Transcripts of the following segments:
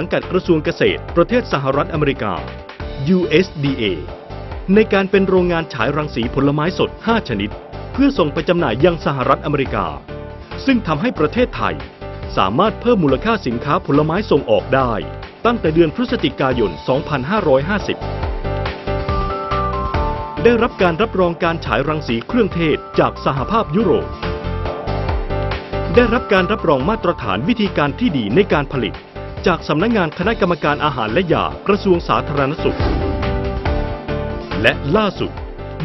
สังกัดกระทรวงเกษตร ประเทศสหรัฐอเมริกา USDA ในการเป็นโรงงานฉายรังสีผลไม้สด 5 ชนิด เพื่อส่งไปจำหน่ายยังสหรัฐอเมริกา ซึ่งทำให้ประเทศไทย สามารถเพิ่มมูลค่าสินค้าผลไม้ส่งออกได้ ตั้งแต่เดือนพฤศจิกายน 2550 ได้รับการรับรองการฉายรังสีเครื่องเทศจากสหภาพยุโรป ได้รับการรับรองมาตรฐานวิธีการที่ดีในการผลิต จากสำนักงานคณะกรรมการอาหารและยากระทรวงสาธารณสุข และล่าสุด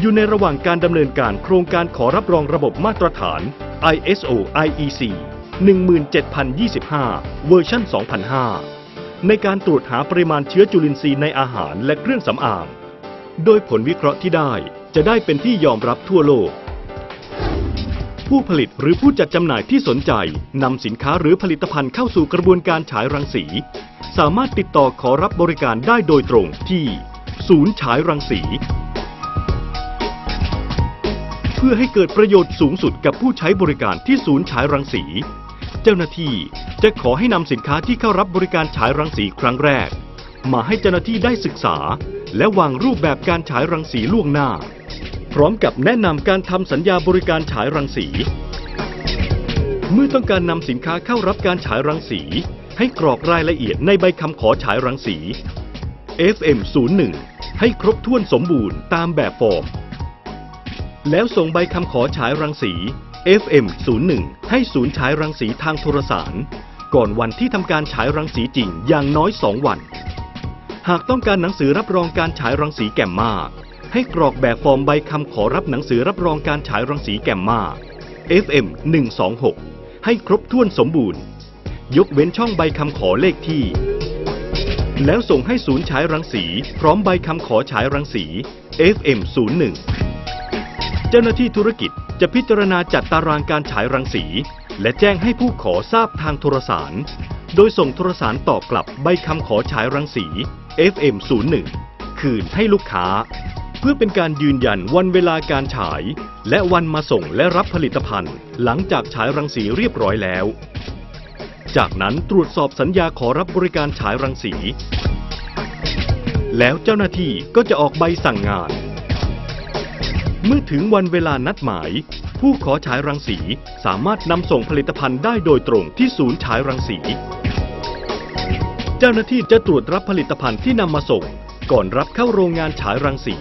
อยู่ในระหว่างการดำเนินการโครงการขอรับรองระบบมาตรฐาน ISO IEC 17025 เวอร์ชัน2005 ในการตรวจหาปริมาณเชื้อจุลินทรีย์ในอาหารและเครื่องสำอาง โดยผลวิเคราะห์ที่ได้จะได้เป็นที่ยอมรับทั่วโลก ผู้ผลิตหรือผู้จัดจำหน่ายที่สนใจนำสินค้าหรือผลิตภัณฑ์เข้าสู่กระบวนการฉายรังสี สามารถติดต่อขอรับบริการได้โดยตรงที่ ศูนย์ฉายรังสี เพื่อให้เกิดประโยชน์สูงสุดกับผู้ใช้บริการที่ศูนย์ฉายรังสี เจ้าหน้าที่จะขอให้นำสินค้าที่เข้ารับบริการฉายรังสีครั้งแรก มาให้เจ้าหน้าที่ได้ศึกษา และวางรูปแบบการฉายรังสีล่วงหน้า พร้อมกับแนะนำการทำสัญญาบริการฉายรังสี เมื่อต้องการนำสินค้าเข้ารับการฉายรังสี ให้กรอกรายละเอียดในใบคำขอฉายรังสี FM 01ให้ครบถ้วนสมบูรณ์ตามแบบฟอร์ม แล้วส่งใบคำขอฉายรังสี FM 01ให้ศูนย์ฉายรังสีทางโทรสาร ก่อนวันที่ทำการฉายรังสีจริงอย่างน้อย 2 วัน หากต้องการหนังสือรับรองการฉายรังสีแกมมา ให้กรอกแบบฟอร์มใบคำขอรับหนังสือรับรองการฉายรังสีแกมมา FM 126 ให้ครบถ้วนสมบูรณ์ ยกเว้นช่องใบคำขอเลขที่ แล้วส่งให้ศูนย์ฉายรังสี พร้อมใบคำขอฉายรังสี FM 01 เจ้าหน้าที่ธุรกิจจะพิจารณาจัดตารางการฉายรังสี และแจ้งให้ผู้ขอทราบทางโทรสาร โดยส่งโทรสารตอบกลับใบคำขอฉายรังสี FM 01 คืนให้ลูกค้า เพื่อเป็นการยืนยันวันเวลาการฉาย และวันมาส่งและรับผลิตภัณฑ์ หลังจากฉายรังสีเรียบร้อยแล้ว จากนั้นตรวจสอบสัญญาขอรับบริการฉายรังสี แล้วเจ้าหน้าที่ก็จะออกใบสั่งงาน เมื่อถึงวันเวลานัดหมาย ผู้ขอฉายรังสีสามารถนำส่งผลิตภัณฑ์ได้โดยตรงที่ศูนย์ฉายรังสี เจ้าหน้าที่จะตรวจรับผลิตภัณฑ์ที่นำมาส่ง ก่อนรับเข้าโรงงานฉายรังสี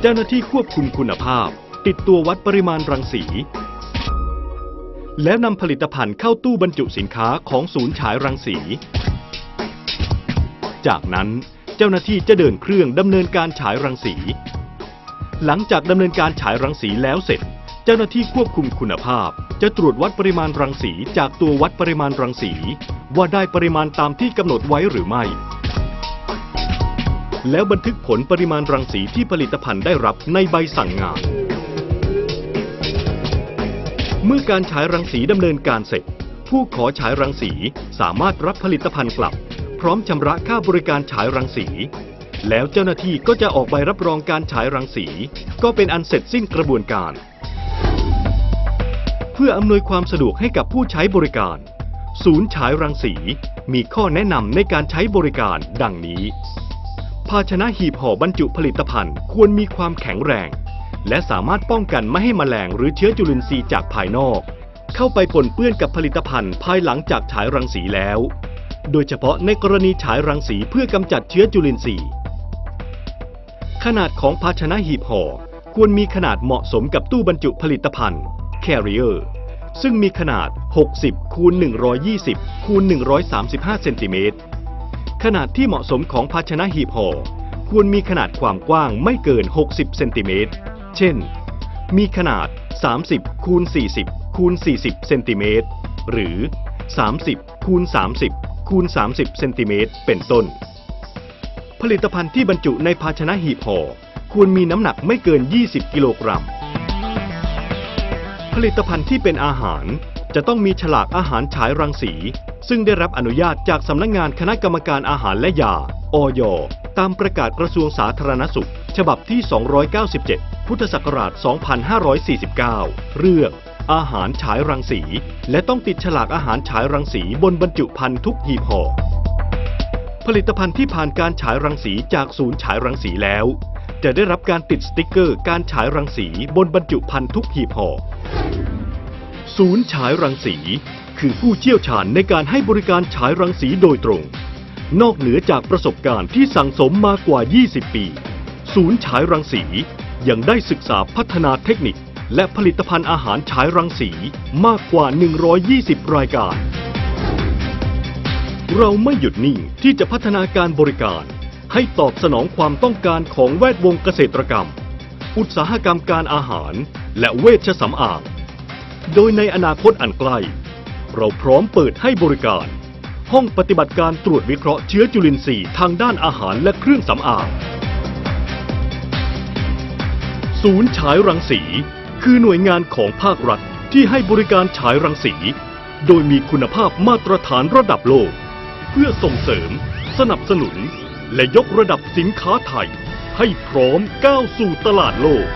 เจ้าหน้าที่ควบคุมคุณภาพ ติดตัววัดปริมาณรังสี แล้วนำผลิตภัณฑ์เข้าตู้บรรจุสินค้าของศูนย์ฉายรังสี จากนั้นเจ้าหน้าที่จะเดินเครื่องดำเนินการฉายรังสี หลังจากดำเนินการฉายรังสีแล้วเสร็จ เจ้าหน้าที่ควบคุมคุณภาพ จะตรวจวัดปริมาณรังสีจากตัววัดปริมาณรังสีว่าได้ปริมาณตามที่กำหนดไว้หรือไม่ แล้วบันทึกผลปริมาณรังสีที่ผลิตภัณฑ์ได้รับในใบสั่งงาน เมื่อการฉายรังสีดำเนินการเสร็จ ผู้ขอฉายรังสีสามารถรับผลิตภัณฑ์กลับ พร้อมชำระค่าบริการฉายรังสี แล้วเจ้าหน้าที่ก็จะออกใบรับรองการฉายรังสี ก็เป็นอันเสร็จสิ้นกระบวนการ เพื่ออำนวยความสะดวกให้กับผู้ใช้บริการ ศูนย์ฉายรังสีมีข้อแนะนำในการใช้บริการดังนี้ ภาชนะหีบห่อบรรจุผลิตภัณฑ์ควรมีความแข็งแรง และสามารถป้องกันไม่ให้แมลงหรือเชื้อจุลินทรีย์จากภายนอก เข้าไปปนเปื้อนกับผลิตภัณฑ์ภายหลังจากฉายรังสีแล้ว โดยเฉพาะในกรณีฉายรังสีเพื่อกำจัดเชื้อจุลินทรีย์ ขนาดของภาชนะหีบห่อควรมีขนาดเหมาะสมกับตู้บรรจุผลิตภัณฑ์ Carrier ซึ่งมีขนาด 60คูณ120คูณ135 เซนติเมตร ขนาดที่เหมาะสมของภาชนะหีบห่อควรมีขนาดความกว้างไม่เกิน 60 เซนติเมตร เช่น มีขนาด 30คูณ40คูณ40 เซนติเมตร หรือ 30คูณ30คูณ30 เซนติเมตร เป็นต้น ผลิตภัณฑ์ที่บรรจุในภาชนะหีบห่อควรมีน้ำหนักไม่เกิน 20 กิโลกรัม ผลิตภัณฑ์ที่เป็นอาหารจะต้องมีฉลากอาหารฉายรังสี ซึ่งได้รับอนุญาตจากสำนักงานคณะกรรมการอาหารและยา อยตามประกาศกระทรวงสาธารณสุข ฉบับที่ 297 พุทธศักราช 2549 เรื่อง อาหารฉายรังสี และต้องติดฉลากอาหารฉายรังสีบนบรรจุภัณฑ์ทุกหีบห่อ ผลิตภัณฑ์ที่ผ่านการฉายรังสีจากศูนย์ฉายรังสีแล้ว จะได้รับการติดสติกเกอร์การฉายรังสีบนบรรจุภัณฑ์ทุกหีบห่อ ศูนย์ฉายรังสี คือผู้เชี่ยวชาญในการให้บริการฉายรังสีโดยตรง นอกเหนือจากประสบการณ์ที่สั่งสมมากว่า 20 ปี ศูนย์ฉายรังสียังได้ศึกษาพัฒนาเทคนิค และผลิตภัณฑ์อาหารฉายรังสีมากกว่า 120 รายการ เราไม่หยุดนิ่งที่จะพัฒนาการบริการ ให้ตอบสนองความต้องการของแวดวงเกษตรกรรม อุตสาหกรรมการอาหาร และเวชสำอาง โดยในอนาคตอันใกล้ เราพร้อมเปิดให้บริการ ห้องปฏิบัติการตรวจวิเคราะห์เชื้อจุลินทรีย์ทางด้านอาหารและเครื่องสำอาง ศูนย์ฉายรังสี คือหน่วยงานของภาครัฐที่ให้บริการฉายรังสี โดยมีคุณภาพมาตรฐานระดับโลก เพื่อส่งเสริม สนับสนุน และยกระดับสินค้าไทย ให้พร้อมก้าวสู่ตลาดโลก